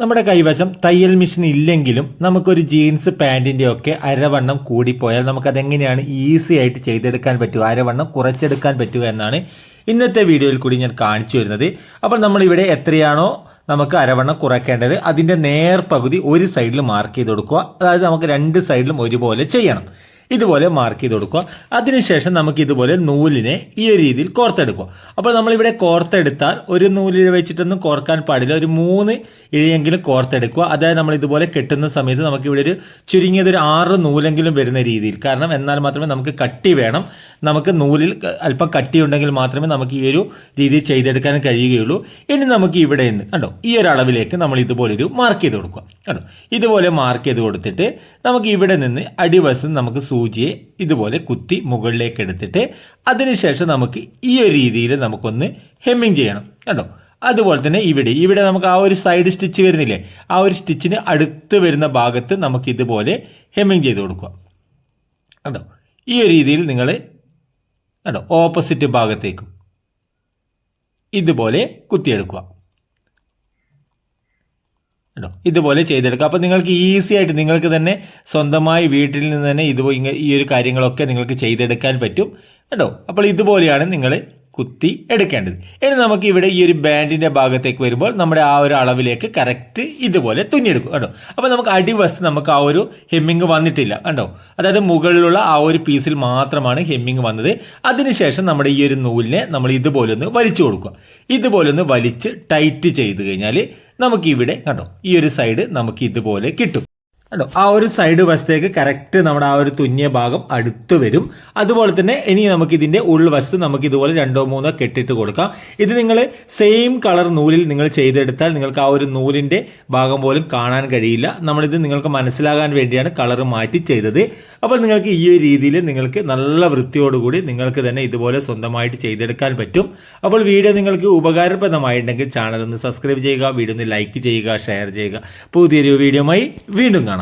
നമ്മുടെ കൈവശം തയ്യൽ മെഷീൻ ഇല്ലെങ്കിലും നമുക്കൊരു ജീൻസ് പാന്റിന്റെ ഒക്കെ അരവണ്ണം കൂടിപ്പോയാൽ നമുക്കതെങ്ങനെയാണ് ഈസി ആയിട്ട് ചെയ്തെടുക്കാൻ പറ്റുക അരവണ്ണം കുറച്ചെടുക്കാൻ പറ്റുക എന്നാണ് ഇന്നത്തെ വീഡിയോയിൽ കൂടി ഞാൻ കാണിച്ചു വരുന്നത് അപ്പോൾ നമ്മളിവിടെ എത്രയാണോ നമുക്ക് അരവണ്ണം കുറയ്ക്കേണ്ടത് അതിന്റെ നേർ പകുതി ഒരു സൈഡിൽ മാർക്ക് ചെയ്ത് കൊടുക്കുക. അതായത് നമുക്ക് രണ്ട് സൈഡിലും ഒരുപോലെ ചെയ്യണം. ഇതുപോലെ മാർക്ക് ചെയ്ത് കൊടുക്കുക. അതിനുശേഷം നമുക്ക് ഇതുപോലെ നൂലിനെ ഈ ഒരു രീതിയിൽ കോർത്തെടുക്കുക. അപ്പോൾ നമ്മളിവിടെ കോർത്തെടുത്താൽ ഒരു നൂലിഴ വെച്ചിട്ടൊന്നും കോർക്കാൻ പാടില്ല. ഒരു മൂന്ന് ഇഴയെങ്കിലും കോർത്തെടുക്കുക. അതായത് നമ്മൾ ഇതുപോലെ കെട്ടുന്ന സമയത്ത് നമുക്ക് ഇവിടെ ഒരു ചുരുങ്ങിയത് ഒരു ആറ് നൂലെങ്കിലും വരുന്ന രീതിയിൽ. കാരണം എന്നാൽ മാത്രമേ നമുക്ക് കട്ടി വേണം. നമുക്ക് നൂലിൽ അല്പം കട്ടി ഉണ്ടെങ്കിൽ മാത്രമേ നമുക്ക് ഈ ഒരു രീതിയിൽ ചെയ്തെടുക്കാൻ കഴിയുകയുള്ളൂ. ഇനി നമുക്ക് ഇവിടെ നിന്ന് കണ്ടോ? ഈ ഒരു അളവിലേക്ക് നമ്മൾ ഇതുപോലെ ഒരു മാർക്ക് ചെയ്ത് കൊടുക്കുക. കണ്ടോ? ഇതുപോലെ മാർക്ക് ചെയ്ത് കൊടുത്തിട്ട് നമുക്ക് ഇവിടെ നിന്ന് അടിവശം നമുക്ക് സൂചിയെ ഇതുപോലെ കുത്തി മുകളിലേക്ക് എടുത്തിട്ട് അതിനുശേഷം നമുക്ക് ഈ ഒരു രീതിയിൽ നമുക്കൊന്ന് ഹെമ്മിങ് ചെയ്യണം. കണ്ടോ? അതുപോലെ തന്നെ ഇവിടെ ഇവിടെ നമുക്ക് ആ ഒരു സൈഡ് സ്റ്റിച്ച് വരുന്നില്ലേ? ആ ഒരു സ്റ്റിച്ചിന് അടുത്ത് വരുന്ന ഭാഗത്ത് നമുക്ക് ഇതുപോലെ ഹെമ്മിങ് ചെയ്ത് കൊടുക്കുക. കണ്ടോ? ഈ ഒരു രീതിയിൽ നിങ്ങൾ കണ്ടോ? ഓപ്പോസിറ്റ് ഭാഗത്തേക്കും ഇതുപോലെ കുത്തിയെടുക്കുക. കേട്ടോ. ഇതുപോലെ ചെയ്തെടുക്കുക അപ്പോൾ നിങ്ങൾക്ക് ഈസി ആയിട്ട് നിങ്ങൾക്ക് തന്നെ സ്വന്തമായി വീട്ടിൽ നിന്ന് തന്നെ ഇങ്ങ- ഈ ഒരു കാര്യങ്ങളൊക്കെ നിങ്ങൾക്ക് ചെയ്തെടുക്കാൻ പറ്റും. കേട്ടോ. അപ്പോൾ ഇതുപോലെയാണ് നിങ്ങൾ കുത്തി എടുക്കേണ്ടത്. ഇനി നമുക്ക് ഇവിടെ ഈ ഒരു ബാൻഡിന്റെ ഭാഗത്തേക്ക് വരുമ്പോൾ നമ്മുടെ ആ ഒരു അളവിലേക്ക് കറക്റ്റ് ഇതുപോലെ തുന്നിയെടുക്കും. കേട്ടോ. അപ്പോൾ നമുക്ക് അടിവശത്ത് നമുക്ക് ആ ഒരു ഹെമ്മിങ് വന്നിട്ടില്ല. കണ്ടോ? അതായത് മുകളിലുള്ള ആ ഒരു പീസിൽ മാത്രമാണ് ഹെമ്മിങ് വന്നത്. അതിനുശേഷം നമ്മുടെ ഈ ഒരു നൂലിനെ നമ്മൾ ഇതുപോലെ ഒന്ന് വലിച്ചു കൊടുക്കുക. ഇതുപോലെ ഒന്ന് വലിച്ച് ടൈറ്റ് ചെയ്ത് കഴിഞ്ഞാൽ നമുക്കിവിടെ കണ്ടോ ഈ ഒരു സൈഡ് നമുക്ക് ഇതുപോലെ കിട്ടും. കണ്ടോ? ആ ഒരു സൈഡ് വശത്തേക്ക് കറക്റ്റ് നമ്മുടെ ആ ഒരു തുന്നിയ ഭാഗം അടുത്ത് വരും. അതുപോലെ തന്നെ ഇനി നമുക്ക് ഇതിന്റെ ഉൾവശത്ത് നമുക്ക് ഇതുപോലെ രണ്ടോ മൂന്നോ കെട്ടിട്ട് കൊടുക്കാം. ഇത് നിങ്ങൾ സെയിം കളർ നൂലിൽ നിങ്ങൾ ചെയ്തെടുത്താൽ നിങ്ങൾക്ക് ആ ഒരു നൂലിന്റെ ഭാഗം പോലും കാണാൻ കഴിയില്ല. നമ്മളിത് നിങ്ങൾക്ക് മനസ്സിലാകാൻ വേണ്ടിയാണ് കളർ മാറ്റി ചെയ്തത്. അപ്പോൾ നിങ്ങൾക്ക് ഈ ഒരു രീതിയിൽ നിങ്ങൾക്ക് നല്ല വൃത്തിയോടുകൂടി നിങ്ങൾക്ക് തന്നെ ഇതുപോലെ സ്വന്തമായിട്ട് ചെയ്തെടുക്കാൻ പറ്റും. അപ്പോൾ വീഡിയോ നിങ്ങൾക്ക് ഉപകാരപ്രദമായിട്ടുണ്ടെങ്കിൽ ചാനൽ ഒന്ന് സബ്സ്ക്രൈബ് ചെയ്യുക വീഡിയോ ഒന്ന് ലൈക്ക് ചെയ്യുക ഷെയർ ചെയ്യുക. പുതിയൊരു വീഡിയോയുമായി വീണ്ടും കാണാം.